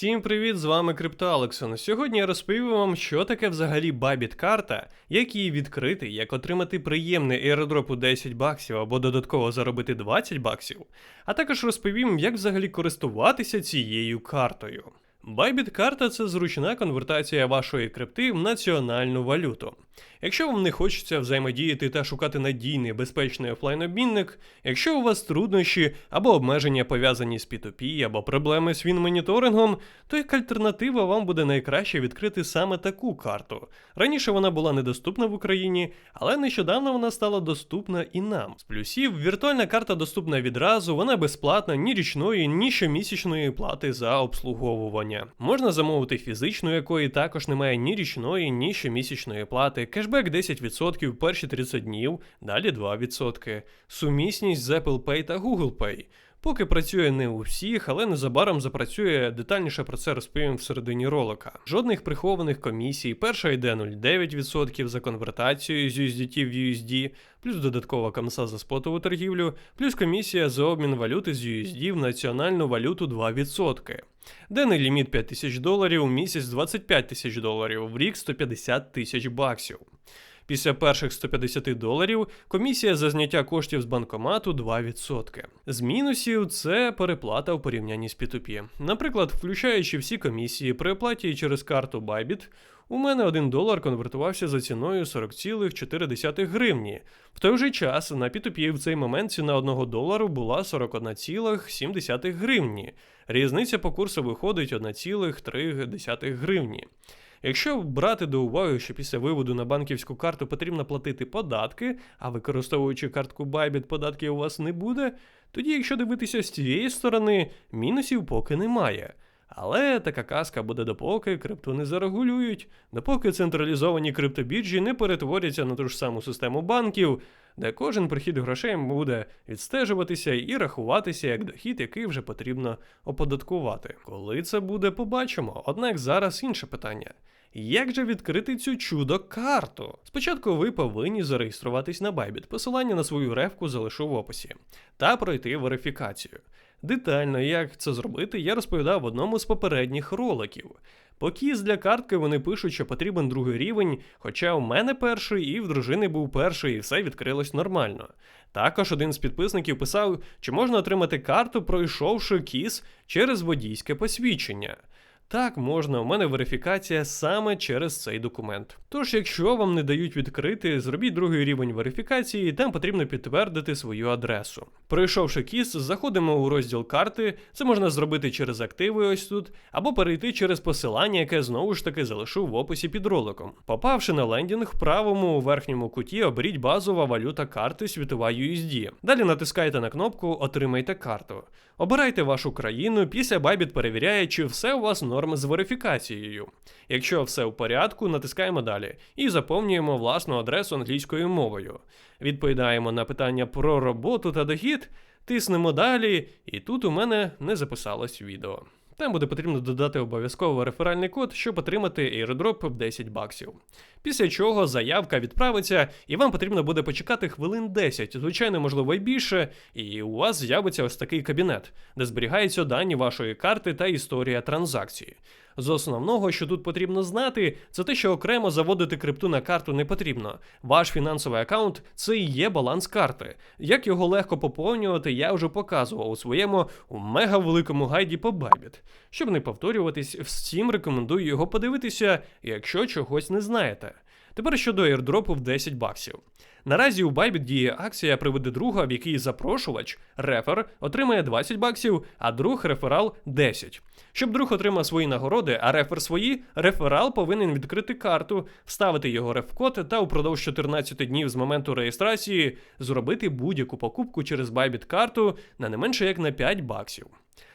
Всім привіт, з вами CryptoAlexon. Сьогодні я розповім вам, що таке взагалі бабіт-карта, як її відкрити, як отримати приємний аеродроп у 10 баксів або додатково заробити 20 баксів, а також розповім, як взагалі користуватися цією картою. Bybit карта це зручна конвертація вашої крипти в національну валюту. Якщо вам не хочеться взаємодіяти та шукати надійний безпечний офлайн обмінник, якщо у вас труднощі або обмеження пов'язані з P2P або проблеми з фінмоніторингом, то як альтернатива вам буде найкраще відкрити саме таку карту. Раніше вона була недоступна в Україні, але нещодавно вона стала доступна і нам. З плюсів віртуальна карта доступна відразу, вона безплатна ні річної, ні щомісячної плати за обслуговування. Можна замовити фізичну, якої також немає ні річної, ні щомісячної плати. Кешбек 10% перші 30 днів, далі 2%. Сумісність з Apple Pay та Google Pay. Поки працює не у всіх, але незабаром запрацює детальніше про це розповім в середині ролика. Жодних прихованих комісій. Перша йде 0,9% за конвертацію з USDT в USD, плюс додаткова комса за спотову торгівлю, плюс комісія за обмін валюти з USD в національну валюту 2%. Денний ліміт 5 тисяч доларів, місяць 25 тисяч доларів, в рік 150 тисяч баксів. Після перших 150 доларів комісія за зняття коштів з банкомату 2%. З мінусів це переплата у порівнянні з P2P. Наприклад, включаючи всі комісії при оплаті через карту Bybit, у мене 1 долар конвертувався за ціною 40,4 гривні. В той же час на P2P в цей момент ціна 1 долару була 41,7 гривні. Різниця по курсу виходить 1,3 гривні. Якщо брати до уваги, що після виводу на банківську карту потрібно платити податки, а використовуючи картку Bybit, податків у вас не буде, тоді, якщо дивитися з цієї сторони, мінусів поки немає. Але така казка буде допоки крипту не зарегулюють, допоки централізовані криптобіржі не перетворяться на ту ж саму систему банків, де кожен прихід грошей буде відстежуватися і рахуватися як дохід, який вже потрібно оподаткувати. Коли це буде, побачимо. Однак зараз інше питання. Як же відкрити цю чудо-карту? Спочатку ви повинні зареєструватись на Bybit, посилання на свою ревку залишу в описі, та пройти верифікацію. Детально, як це зробити, я розповідав в одному з попередніх роликів. Покіз для картки вони пишуть, що потрібен другий рівень, хоча у мене перший і в дружини був перший, і все відкрилось нормально. Також один з підписників писав, чи можна отримати карту, пройшовши кіс через водійське посвідчення. Так, можна, у мене верифікація саме через цей документ. Тож, якщо вам не дають відкрити, зробіть другий рівень верифікації, і там потрібно підтвердити свою адресу. Пройшовши кіс, заходимо у розділ карти, це можна зробити через активи ось тут, або перейти через посилання, яке знову ж таки залишу в описі під роликом. Попавши на лендінг, в правому верхньому куті оберіть базова валюта карти світова USD. Далі натискайте на кнопку Отримайте карту. Обирайте вашу країну, після Bybit перевіряє, чи все у вас норм з верифікацією. Якщо все в порядку, натискаємо далі і заповнюємо власну адресу англійською мовою. Відповідаємо на питання про роботу та дохід, тиснемо далі, і тут у мене не записалось відео. Там буде потрібно додати обов'язково реферальний код, щоб отримати airdrop в 10 баксів. Після чого заявка відправиться, і вам потрібно буде почекати хвилин 10, звичайно, можливо, й більше, і у вас з'явиться ось такий кабінет, де зберігаються дані вашої карти та історія транзакції. З основного, що тут потрібно знати, це те, що окремо заводити крипту на карту не потрібно. Ваш фінансовий аккаунт це і є баланс карти. Як його легко поповнювати, я вже показував у своєму мега великому гайді по Bybit. Щоб не повторюватись, всім рекомендую його подивитися, якщо чогось не знаєте. Тепер щодо airdropу в 10 баксів. Наразі у Bybit діє акція приведи друга, в якій запрошувач, рефер, отримає 20 баксів, а друг реферал 10. Щоб друг отримав свої нагороди, а рефер свої, реферал повинен відкрити карту, вставити його рефкод та упродовж 14 днів з моменту реєстрації зробити будь-яку покупку через Bybit карту на не менше як на 5 баксів.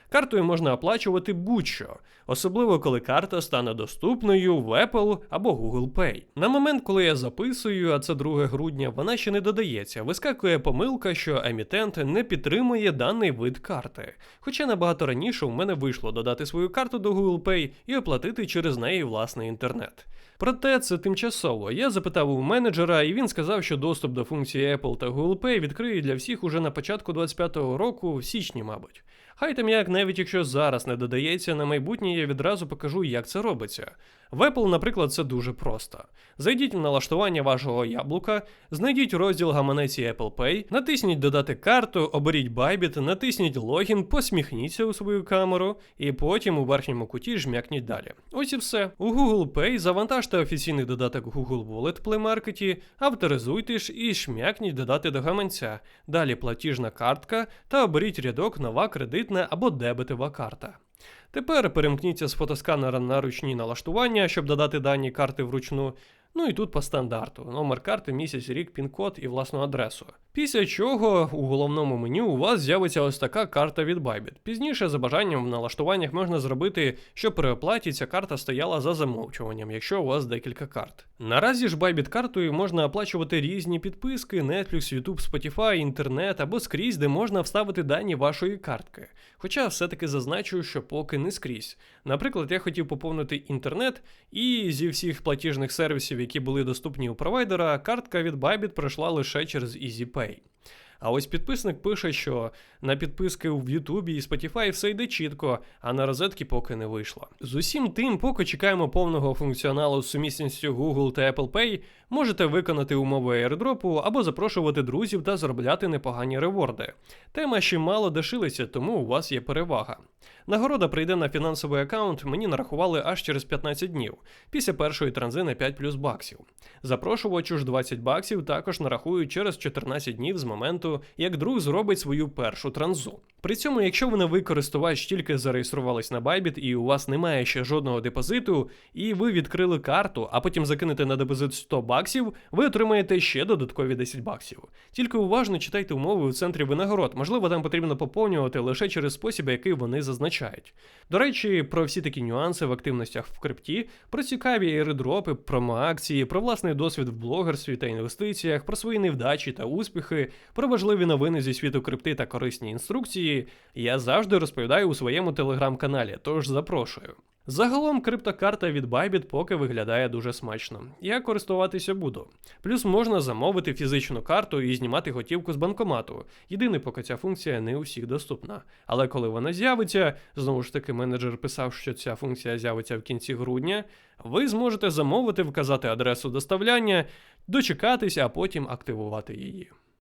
Картою можна оплачувати будь-що, особливо коли карта стане доступною в Apple або Google Pay. На момент, коли я записую, а це 2 грудня, вона ще не додається. Вискакує помилка, що емітент не підтримує даний вид карти. Хоча набагато раніше у мене вийшло додати свою карту до Google Pay і оплатити через неї власний інтернет. Проте це тимчасово. Я запитав у менеджера, і він сказав, що доступ до функції Apple та Google Pay відкриють для всіх уже на початку 25-го року, в січні, мабуть. Хай там як, навіть якщо зараз не додається, на майбутнє я відразу покажу, як це робиться. В Apple, наприклад, це дуже просто. Зайдіть в налаштування вашого яблука, знайдіть розділ гаманець і Apple Pay, натисніть Додати карту, оберіть Bybit, натисніть логін, посміхніться у свою камеру, і потім у верхньому куті жмякніть далі. Ось і все. У Google Pay завантажте офіційний додаток Google Wallet в Play Market, авторизуйте ж і шмякніть додати до гаманця. Далі платіжна картка та оберіть рядок нова кредитна або дебетова карта. Тепер перемкніться з фотосканера на ручні налаштування, щоб додати дані карти вручну. Ну і тут по стандарту: номер карти, місяць, рік, пін-код і власну адресу. Після чого у головному меню у вас з'явиться ось така карта від Bybit. Пізніше, за бажанням в налаштуваннях можна зробити, щоб при оплаті ця карта стояла за замовчуванням, якщо у вас декілька карт. Наразі ж Bybit картою можна оплачувати різні підписки, Netflix, YouTube, Spotify, інтернет або скрізь, де можна вставити дані вашої картки. Хоча все-таки зазначу, що поки не скрізь. Наприклад, я хотів поповнити інтернет, і зі всіх платіжних сервісів, які були доступні у провайдера, картка від Bybit пройшла лише через EasyPay. А ось підписник пише, що на підписки в Ютубі і Spotify все йде чітко, а на розетки поки не вийшло. З усім тим, поки чекаємо повного функціоналу з сумісністю Google та Apple Pay, можете виконати умови airdropу або запрошувати друзів та заробляти непогані реворди. Тема ще мало дошилася, тому у вас є перевага. Нагорода прийде на фінансовий аккаунт, мені нарахували аж через 15 днів, після першої транзи на 5 плюс баксів. Запрошувачу ж 20 баксів також нарахують через 14 днів з моменту, як друг зробить свою першу транзу. При цьому, якщо ви новий користувач тільки зареєструвались на Bybit і у вас немає ще жодного депозиту, і ви відкрили карту, а потім закинете на депозит 100 баксів, ви отримаєте ще додаткові 10 баксів. Тільки уважно читайте умови у центрі винагород, можливо, там потрібно поповнювати лише через спосіб, який вони зазначають. До речі, про всі такі нюанси в активностях в крипті, про цікаві ейрдропи, промоакції, про власний досвід в блогерстві та інвестиціях, про свої невдачі та успіхи, про важливі новини зі світу крипти та корисні інструкції я завжди розповідаю у своєму телеграм-каналі, тож запрошую. Загалом криптокарта від Bybit поки виглядає дуже смачно. Я користуватися буду. Плюс можна замовити фізичну карту і знімати готівку з банкомату. Єдине, поки ця функція не у всіх доступна. Але коли вона з'явиться, знову ж таки, менеджер писав, що ця функція з'явиться в кінці грудня, ви зможете замовити, вказати адресу доставляння, дочекатись, а потім активувати її.